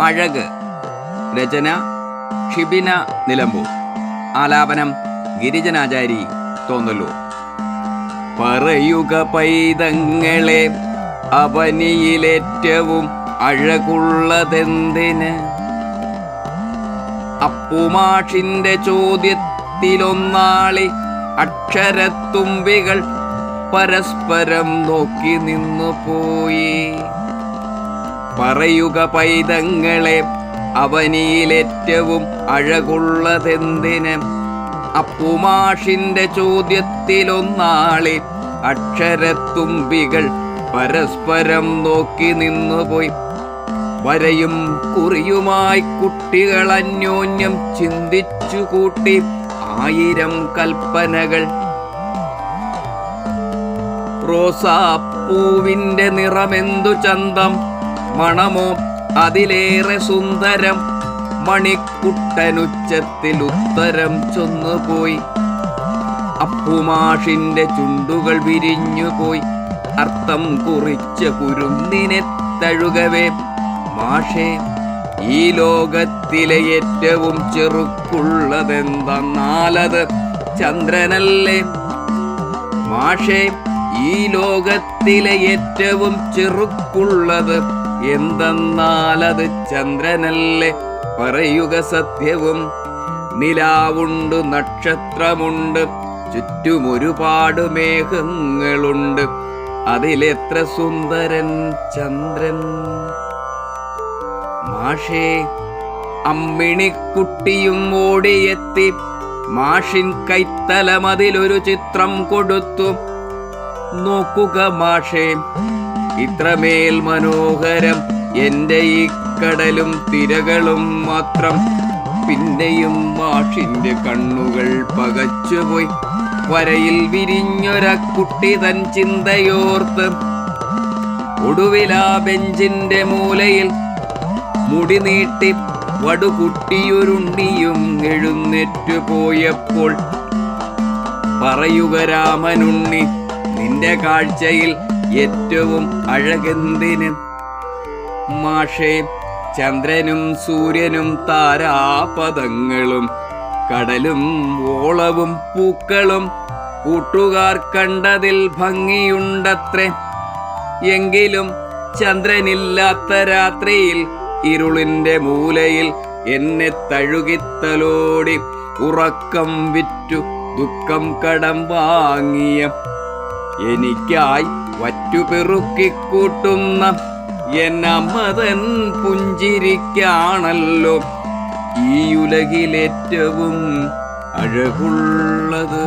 അഴക് രചന ഷിബിന നിലമ്പൂർ. ആലാപനം ഗിരിജനാചാരി തോന്നലൂർ പറയുക പൈതങ്ങളെ അവനിയിലേറ്റവും അഴകുള്ളതെന്തിന്? അപ്പുമാഷിന്റെ ചോദ്യത്തിലൊന്നാളി അക്ഷരത്തുമ്പികൾ പരസ്പരം നോക്കി നിന്നു പോയി. പറയുക പൈതങ്ങളെ അവനിയിലേറ്റവും അഴകുള്ളതെന്തിന്? അപ്പുമാഷിന്റെ ചോദ്യത്തിലൊന്നാളിൽ അക്ഷരത്തുമ്പികൾ പരസ്പരം നോക്കി നിന്നുപോയി. വരയും കുറിയുമായി കുട്ടികൾ അന്യോന്യം ചിന്തിച്ചു കൂട്ടി ആയിരം കൽപ്പനകൾ. റോസാപ്പൂവിന്റെ നിറമെന്തു ചന്തം? മണമോ അതിലേറെ സുന്ദരം? മണിക്കുട്ടനുച്ചത്തിൽ ഉത്തരം ചൊന്നുപോയി. അപ്പുമാഷിന്റെ ചുണ്ടുകൾ വിരിഞ്ഞുപോയി. അർത്ഥം കുറിച്ച കുരുന്നിനെ തഴുകവേ. മാഷേ ഈ ലോകത്തിലെ ഏറ്റവും ചെറുക്കുള്ളതെന്തെന്നാലത് ചന്ദ്രനല്ലേ? മാഷേ ഈ ലോകത്തിലെ ഏറ്റവും ചെറുക്കുള്ളത് എന്തെന്നാലത് ചന്ദ്രനല്ലേ? പറയുക സത്യവും. നിലാവുണ്ട് നക്ഷത്രമുണ്ട് ചുറ്റുമൊരുപാട് മേഘങ്ങളുണ്ട്. അതിലെത്ര സുന്ദരൻ ചന്ദ്രൻ? മാഷേ അമ്മിണിക്കുട്ടിയും ഓടിയെത്തി. മാഷിൻ കൈത്തലമതിലൊരു ചിത്രം കൊടുത്തു. നോക്കുക മാഷേ ഇത്രമേൽ മനോഹരം എന്റെ ഈ കടലും തിരകളും മാത്രം. പിന്നെയും മാഷിന്റെ കണ്ണുകൾ പകച്ചുപോയി. വരയിൽ കുട്ടി തൻ ചിന്തയോർത്ത്. ഒടുവിലാ ബെഞ്ചിന്റെ മൂലയിൽ മുടി നീട്ടി വടുകുട്ടിയൊരുണ്ടിയും എഴുന്നേറ്റു പോയപ്പോൾ പറയുക രാമനുണ്ണി നിന്റെ കാഴ്ചയിൽ ഏറ്റവും അഴകെന്തിന്? മാഷേ ചന്ദ്രനും സൂര്യനും താരാപദങ്ങളും കടലും ഓളവും പൂക്കളും കൂട്ടുകാർ കണ്ടതിൽ ഭംഗിയുണ്ടത്രേ. എങ്കിലും ചന്ദ്രനില്ലാത്ത രാത്രിയിൽ ഇരുളിന്റെ മൂലയിൽ എന്നെ തഴുകിത്തലോടി ഉറക്കം വിറ്റു ദുഃഖം കടം വാങ്ങിയ എനിക്കായി വറ്റുപെറുക്കിക്കൂട്ടുന്ന എന്നമതൻ പുഞ്ചിരിക്കാണല്ലോ. ഈ ഉലകിലേറ്റവും അഴകുള്ളത്